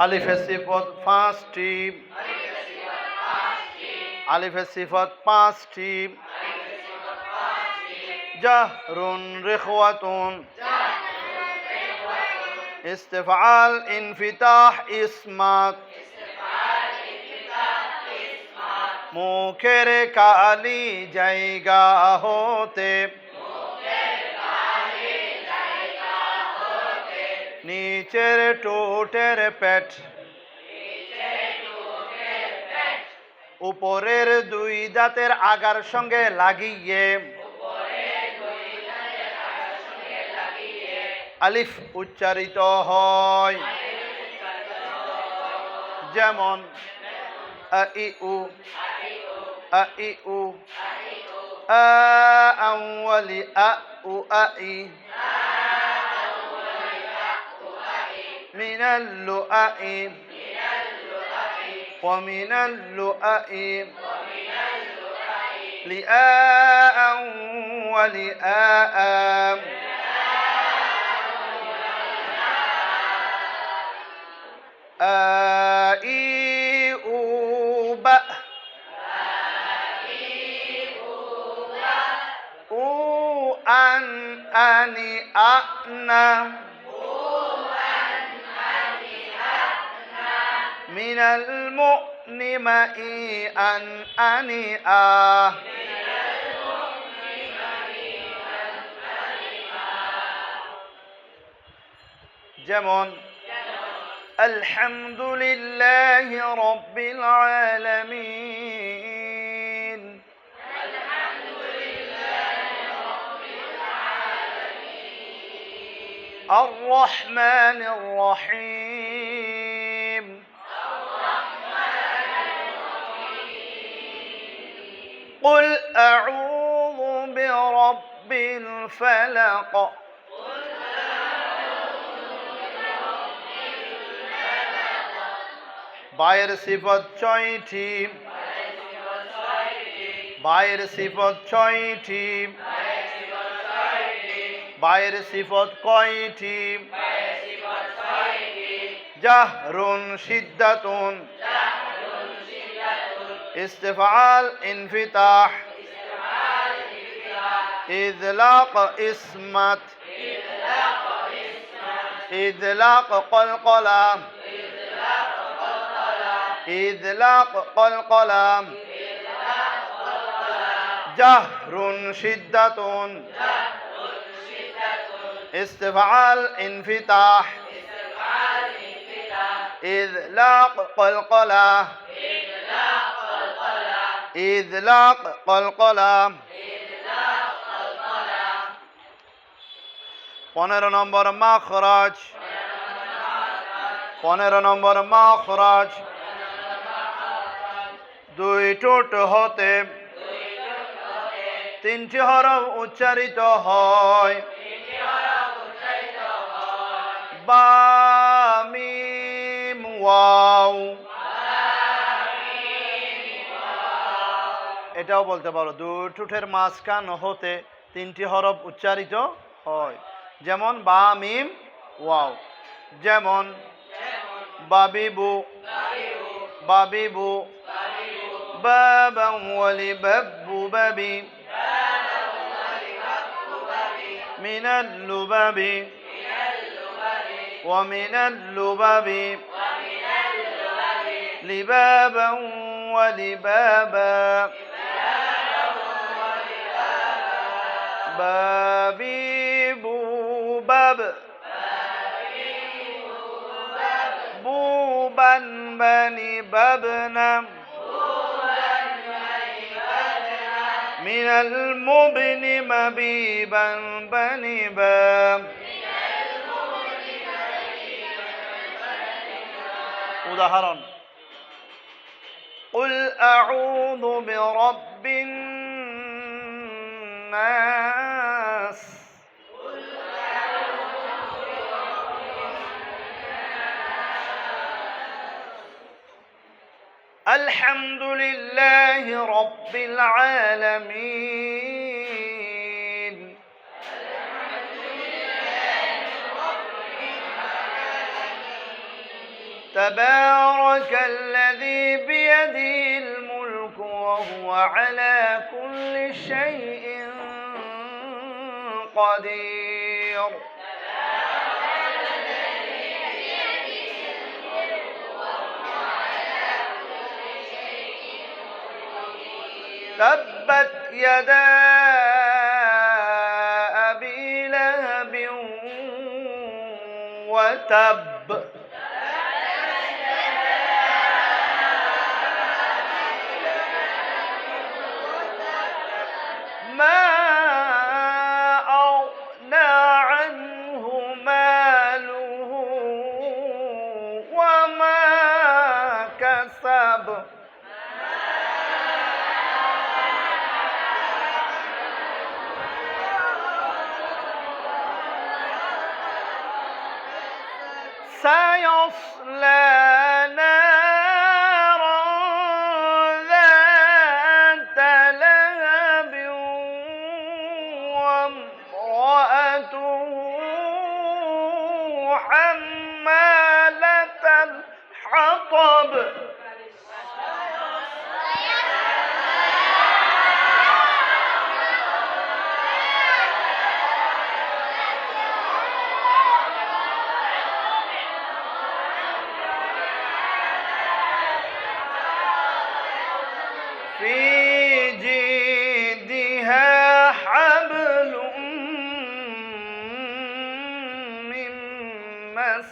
আলিফের সিফত পাঁচটি আলিফের সিফত পাঁচটি জাহরুন রেখওয়াতুন استفعال انفتاح اسمات মুখের কালি জায়গা হতে নিচের টোটের পেট উপরের দুই দাঁতের আগার সঙ্গে লাগিয়ে। আলিফ উচ্চারিত হয়। যেমন আ ই উ ই উ আ আউয়ালি আ উ আ ই من اللؤم ومن اللؤم لآء ولآء آئي أوب أو أن أني أنا من المؤن مئي أن أني آه যেমন الحمد لله رب العالمين الرحمن الرحيم قل أعوذ برب الفلق বায়ের সিফত ছয়টি বায়ের সিফত ছয়টি বায়ের সিফত কয়টি জাহরুন সিদ্দাতুন استفعال انفتاح. إذلاق اسمت. إذلاق قلقلة إذلاق قلقلة جهر شدة. استفعال انفتاح. إذلاق قلقلة إذلاق قلقلة পনেরো নম্বর মাখরাজ পনেরো নম্বর মাখরাজ দুই টোট হতে তিনটি হরফ উচ্চারিত হয় বা মিম ওয়াও এটাও বলতে পারো দুই ঠোঁটের মাঝখান হতে তিনটি হরফ উচ্চারিত হয় যেমন বা মিম ওয়াও যেমন বাবিবু বাবিবু بابا ولبب ببي من اللبب ومن اللبب لبابا ولبابا بابي باب. بوبا بني بابنا من المبن مبيبا بني باب. مظهرا قل أعوذ برب الناس الحمد لله رب العالمين. تبارك الذي بيده وهو على كل شيء قدير. تبت يدا أبي لهب وتب سيصلى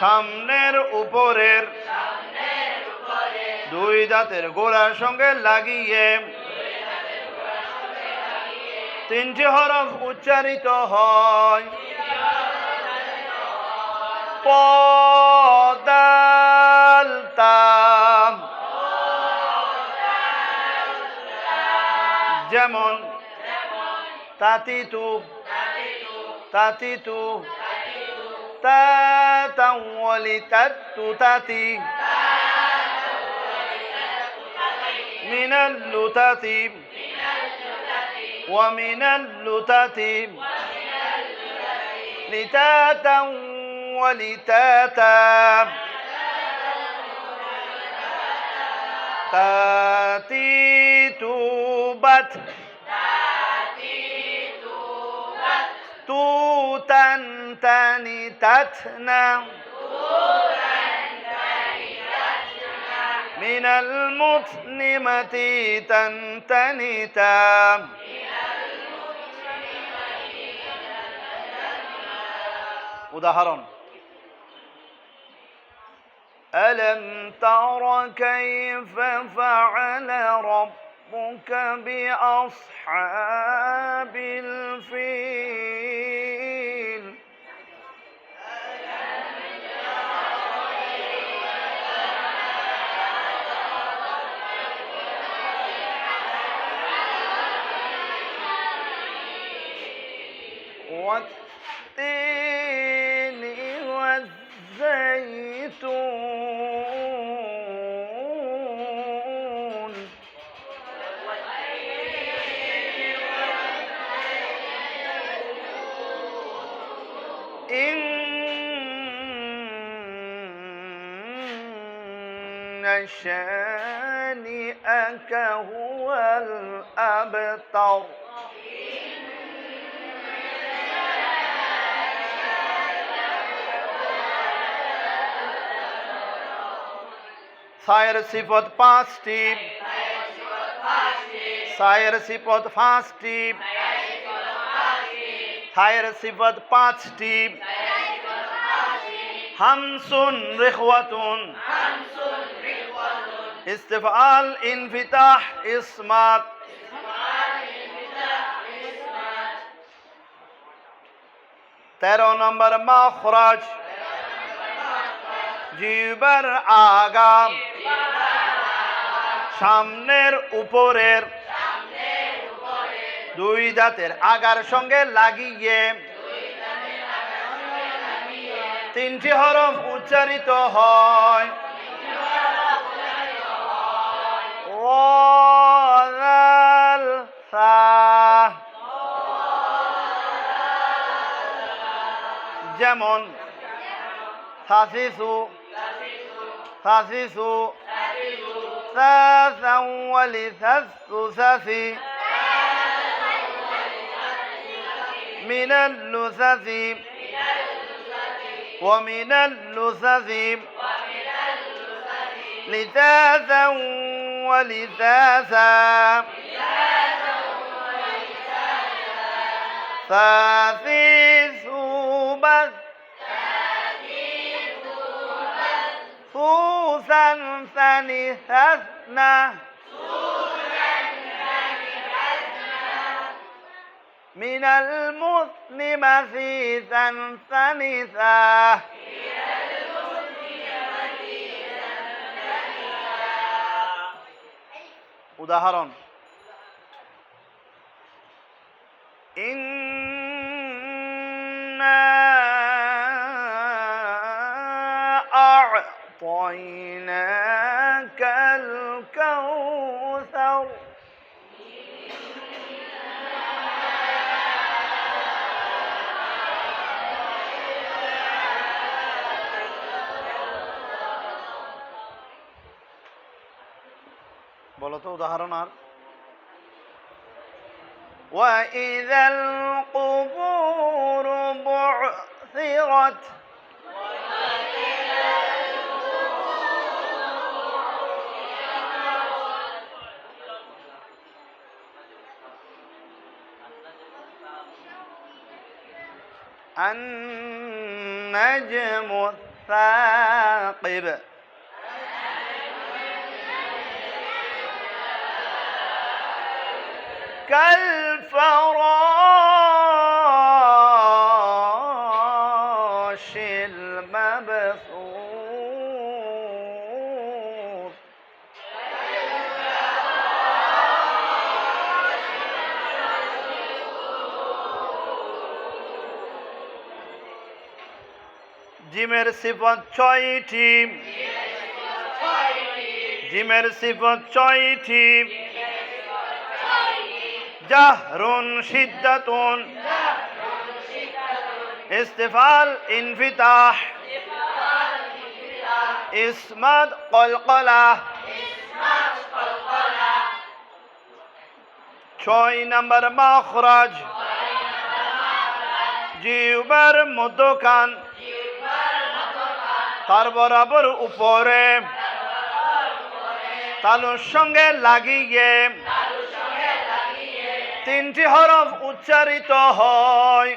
সামনের উপরের দুই দাঁতের গোড়ার সঙ্গে লাগিয়ে তিনটি হরফ উচ্চারিত হয়। পদালতাম যেমন তাতিতু তাতিতু تاتا ولتت تتي. من اللتت ومن اللتت لتاتا ولتاتا. تاتي توبت. توتا تاني تتنا من المتنمة تنتنتا উদাহরণ ألم تر كيف فعل ربك بأصحاب الفيل والتين والزيتون. إن شانئك هو الأبتر. সায়ের সিফত পাঁচটি। সায়ের সিফত পাঁচটি। থায়ের সিফত পাঁচটি। হামসুন রেখওয়াতুন। ইস্তেফাল ইনফিতাহ ইসমাত। তেরো নম্বর মাখরাজ জিবার আগাম। সামনের উপরের দুই দাঁতের আগার সঙ্গে লাগিয়ে। তিনটি হরফ উচ্চারিত হয়। যেমন ثاثيثو ثاثيثو ثاثا ولثث ثفي من اللثث ومن اللثث لثاثا ولثاثا ثاثي بث ثوثا ثالثنا من المسلم مثيثا ثالثا উদাহরণ أعطيناك الكوثر বলো তো উদাহরণ আর وإذا القبور بعثرت النجم الثاقب. كالفراش জিমের সিফত ছয়টি জিমের সিফত ছয়টি জাহরুন শিদ্দাতুন استفعال انفتاح اسماد قلقلة ছয় নাম্বার মাখরাজ জিউবার মধ্যখান তার বরাবর উপরে। তালুর সঙ্গে লাগিয়ে। তিনটি হরফ উচ্চারিত হয়।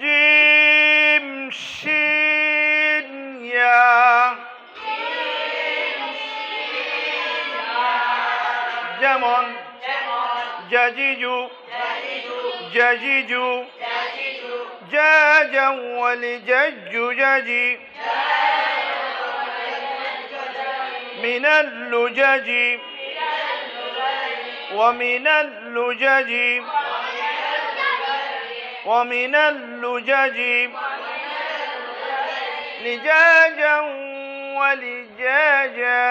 জিম শিন ইয়া। যেমন জাজিজু জাজিজু। জাজা ওয়ালিজাজ্জু জাজি من اللجج ومن اللجج ومن اللجج لجاجا ولجاجا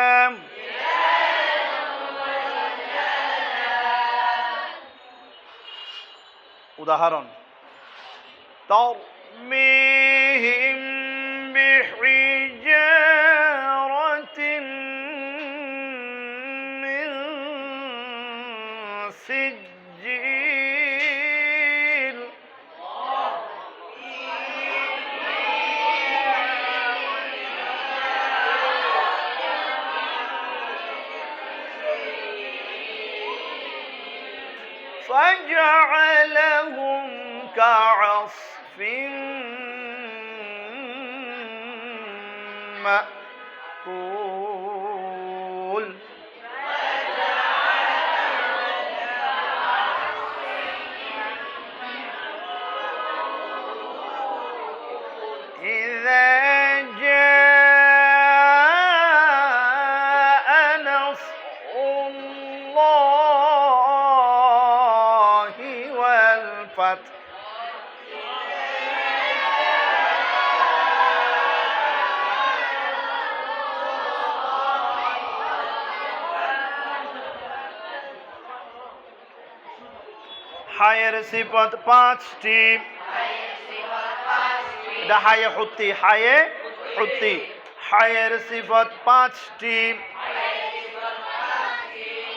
উদাহরণ بحجارة من سجيل فجعلهم كعصف Islam হায়ের সিফত পাঁচটি এটা হায়ে হুত্তি হায়ে হুত্তি হায়ের সিফত পাঁচটি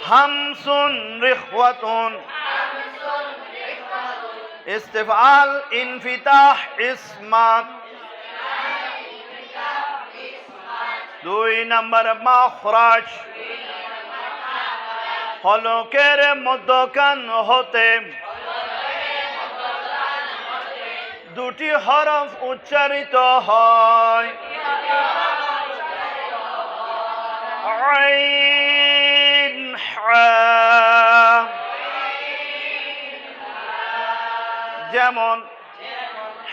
হামসুন রিখওয়াতুন ইস্তিফআল ইনফিতাহ ইসমাত দুই নম্বর মাখরাজ হলকের মধ্যকান হতে দুটি হরফ উচ্চারিত হয় আইন হা। যেমন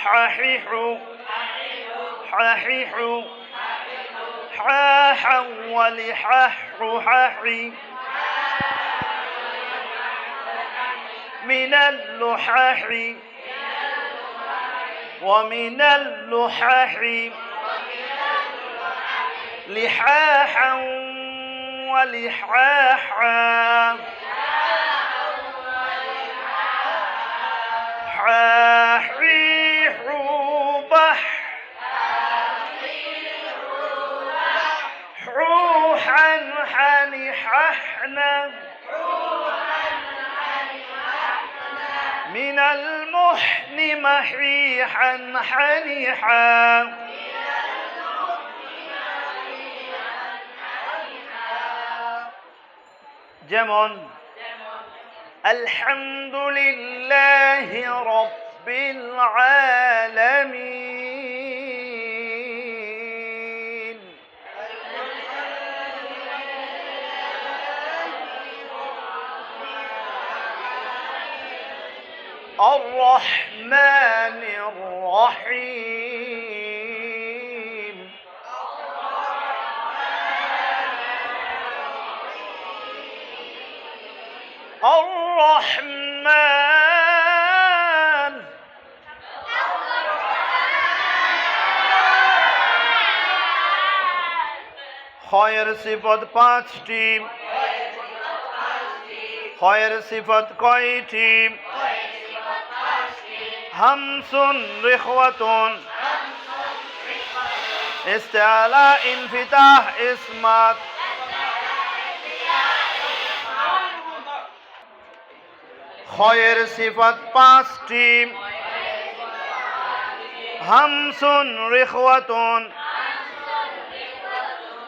হাহিহু হাহিহু حاحا ولحح ححي من اللحاح ومن اللحاح. لحاحا ولحاحا. حاحيح بح حوحا حنححنا من المحن محيحا حنيحا যেমন الحمد لله رب العالمين الرحمن الرحيم الرحمن খয়ের সিফত পাঁচটি খয়ের সিফত কয়টি হামসুন রিখওয়াতুন استعلاء انفتاح اسمك খয়ের সিফত পাঁচটি হামসুন রিখওয়াতুন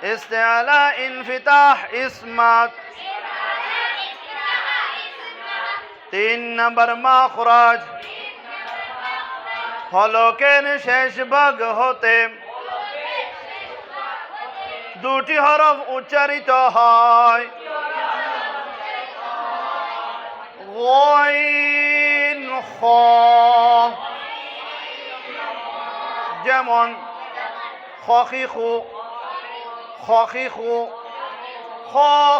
استعلاء انفتاح اسمك তিন নম্বর মাখরাজ হলকেন শেষ ভাগ হতে। দুটি হরফ উচ্চারিত হয়। যেমন খি। খু খি খু খ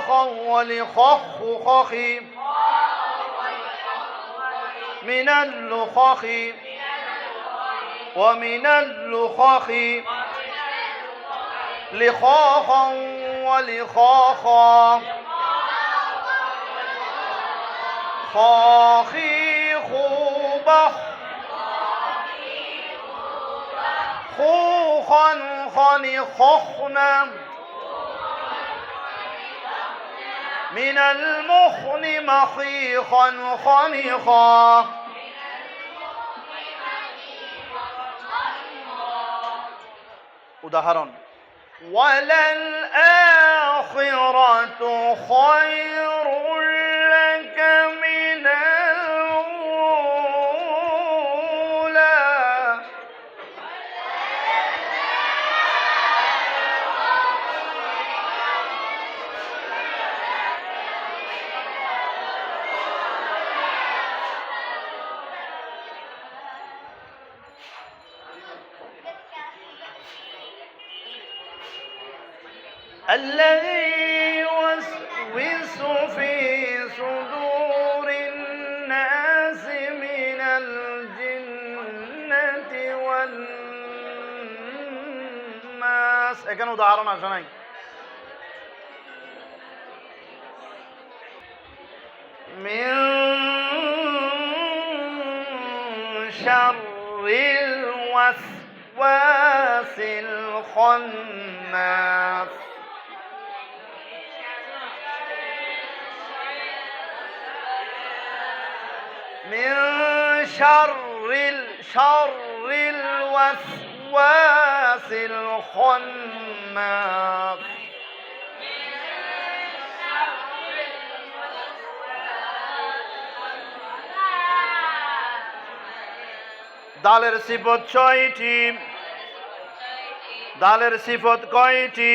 খলি খু খি মিনাল খি ومن اللخخ لخاخا ولخاخا. خاخي خوبخ خوخا خني خخنا من المخن مخيخا خنخا. উদাহরণ وللآخرة خير الذي يوسوس في صدور الناس من الجنة والناس এখানে উদাহরণ আসে নাই من شر الوسواس الخناس من شر ال- شر الوسواس الخناس দালের সিফত ছয়টি দালের সিফত কয়টি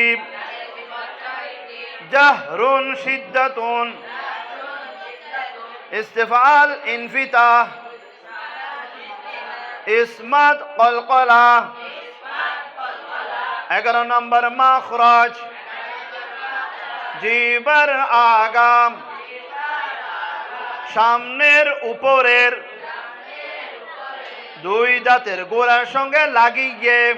জাহরুন সিদ্ধাতুন ইস্তেফাল ইনফিতাহ ইসমাত কলকলা। এগারো নম্বর মাখরাজ। জিবার আগাম। সামনের উপরের। দুই দাঁতের গোড়ার সঙ্গে লাগিয়ে।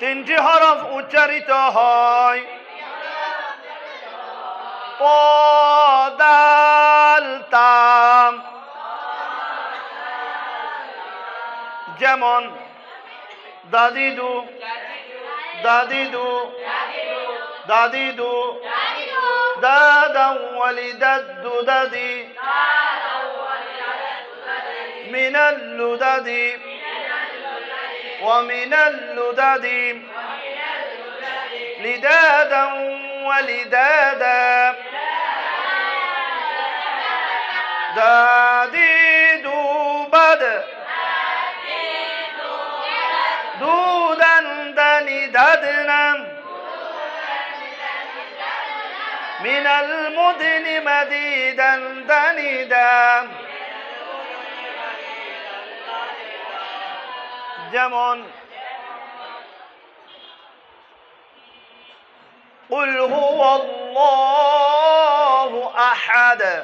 তিনটি হরফ উচ্চারিত হয়। পদাল তাম যেমন দাদিদু দাদিদু দাদিদু দাদা ওয়ালি দাদু দাদি من اللدد ومن اللدد لدادا ولدادا دادي دوبد دودا دني ددنا من المدن مديدا دندا যেমন قل هو الله أحد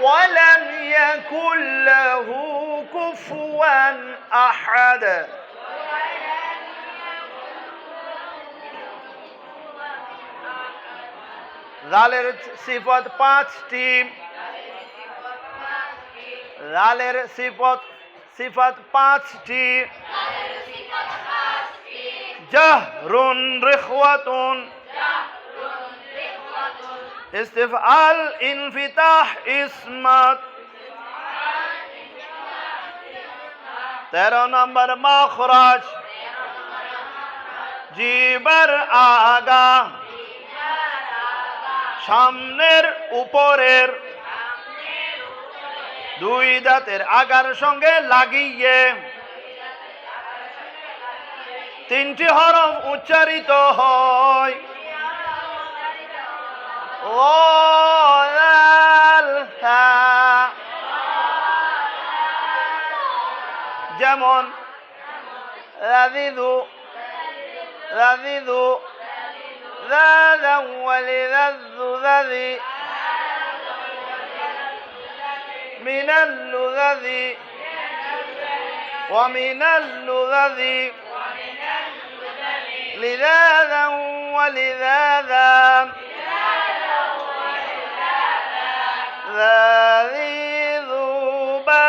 ولم يكن له كفوا أحد লালের সিফত পাঁচটি লালের সিফত সিফত পাঁচটি জাহরুন রিখওয়াতুন ইস্তেফআল ইনফিতাহ ইসমাত। তেরো নম্বর মাখরাজ। জীবর আগা। সামনের উপরের। দুই দাঁতের আগার সঙ্গে লাগিয়ে। তিনটি হরম উচ্চারিত হয়। যেমন রাদিদু রাদিদু ذا ولذذ ذذي من اللذذ ومن اللذذ لذاذا ولذاذا ذاذي ذوبا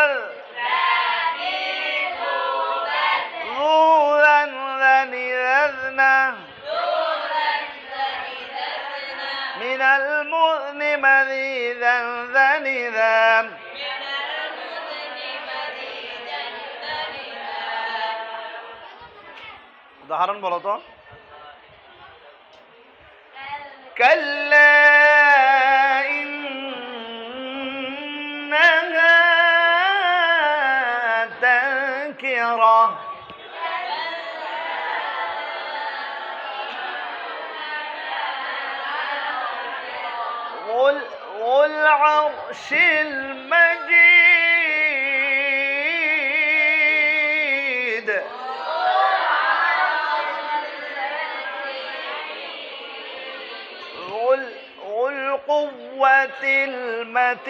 ذوذا ذني ذذنا من المؤن مذيذا ذنذا উদাহরণ বলো তো كلا والعرش المجيد. وال- والقوة المتين.